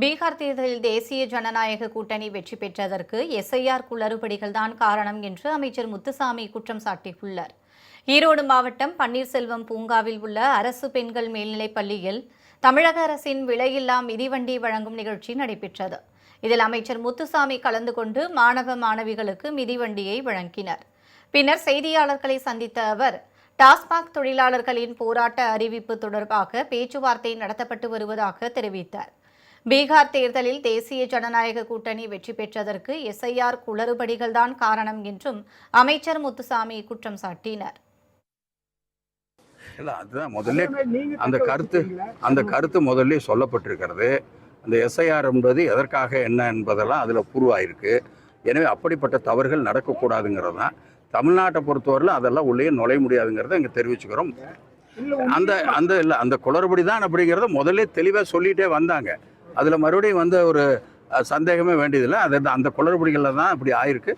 பீகார் தேர்தலில் தேசிய ஜனநாயக கூட்டணி வெற்றி பெற்றதற்கு எஸ்ஐஆர் குளறுபடிகள்தான் காரணம் என்று அமைச்சர் முத்துசாமி குற்றம் சாட்டியுள்ளார். ஈரோடு மாவட்டம் பன்னீர்செல்வம் பூங்காவில் உள்ள அரசு பெண்கள் மேல்நிலைப் பள்ளியில் தமிழக அரசின் விலையில்லா மிதிவண்டி வழங்கும் நிகழ்ச்சி நடைபெற்றது. இதில் அமைச்சர் முத்துசாமி கலந்து கொண்டு மாணவ மாணவிகளுக்கு மிதிவண்டியை வழங்கினார். பின்னர் செய்தியாளர்களை சந்தித்த அவர் டாஸ்மாக் தொழிலாளர்களின் போராட்ட அறிவிப்பு தொடர்பாக பேச்சுவார்த்தை நடத்தப்பட்டு வருவதாக தெரிவித்தார். பீகார் தேர்தலில் தேசிய ஜனநாயக கூட்டணி வெற்றி பெற்றதற்கு எஸ்ஐஆர் குளறுபடிகள்தான் காரணம் என்றும் அமைச்சர் முத்துசாமி குற்றம் சாட்டினார். இல்லை அதுதான் முதல்ல அந்த கருத்து அந்த கருத்து முதல்ல சொல்லப்பட்டிருக்கிறது. அந்த எஸ்ஐஆர் என்பது எதற்காக என்ன என்பதெல்லாம் அதில் பூர்வாயிருக்கு எனவே அப்படிப்பட்ட தவறுகள் நடக்கக்கூடாதுங்கிறது தான் தமிழ்நாட்டை பொறுத்தவரையில் அதெல்லாம் உள்ளே நுழைய முடியாதுங்கிறத இங்கே தெரிவிச்சுக்கிறோம். அந்த அந்த இல்லை அந்த குளறுபடி தான் அப்படிங்கிறத முதல்ல தெளிவாக சொல்லிகிட்டே வந்தாங்க. அதில் மறுபடியும் வந்து ஒரு சந்தேகமே வேண்டியதில்லை. அது அந்த குளறுபடிகளில் தான் இப்படி ஆயிருக்கு.